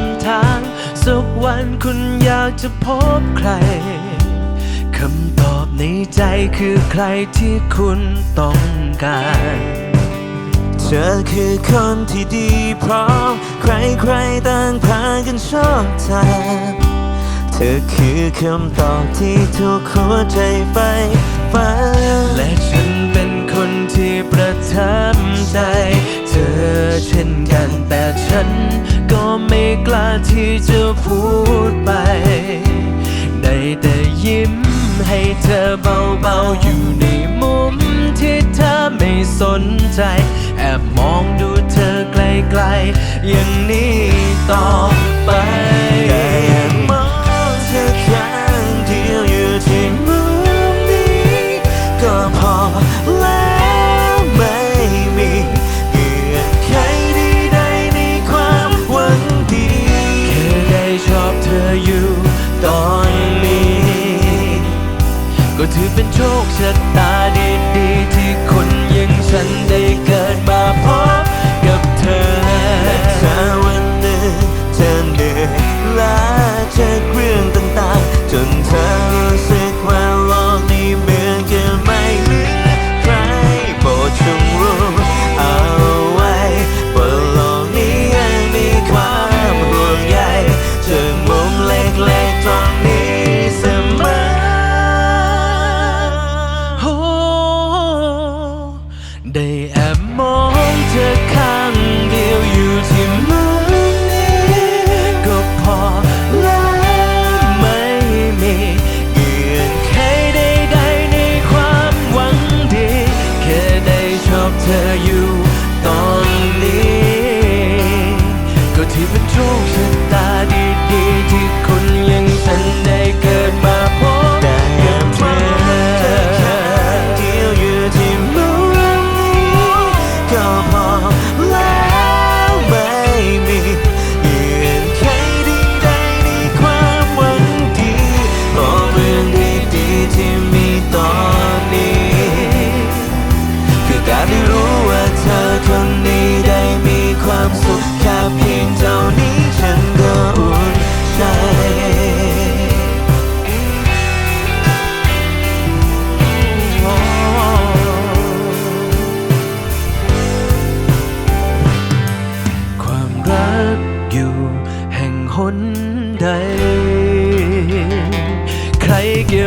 ำทาง สักวันคุณอยากจะพบใคร คำตอบในใจคือใครที่คุณต้องการ เธอคือคนที่ดีพร้อม ใครๆต่างพากันชอบเธอเธอคือคำตอบที่ทุกหัวใจไฟฟ้าและฉันเป็นคนที่ประทับใจ สนใจ แอบมองดูเธอไกลๆอย่างนี้ต่อ để em mơ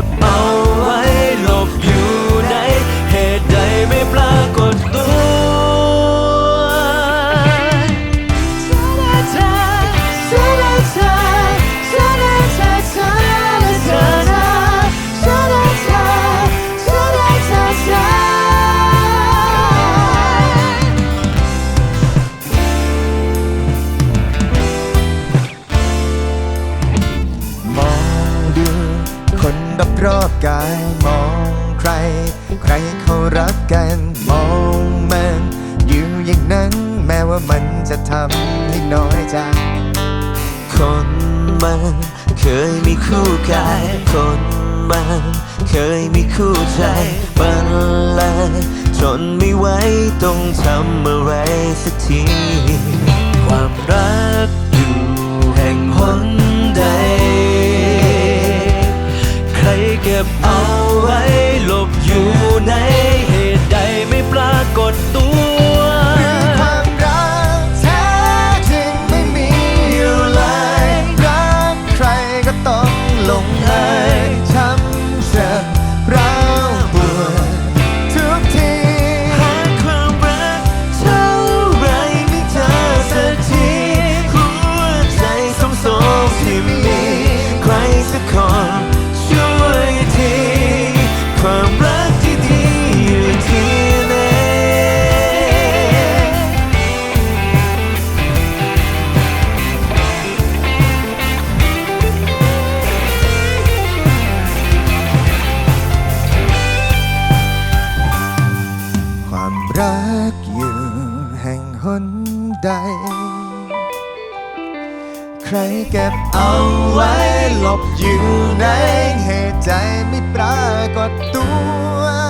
goodbye. รอบกายมองใคร ใครเขารักกันมองมันอยู่อย่างนั้นแม้ว่ามันจะทำให้น้อยใจ คนมันเคยมีคู่กาย คนมันเคยมีคู่ใจมันเลยทนไม่ไหวต้องทำอะไรสักที ความรัก con หนใด ใครเก็บเอาไว้หลบอยู่ในเหตุใจไม่ปรากฏตัว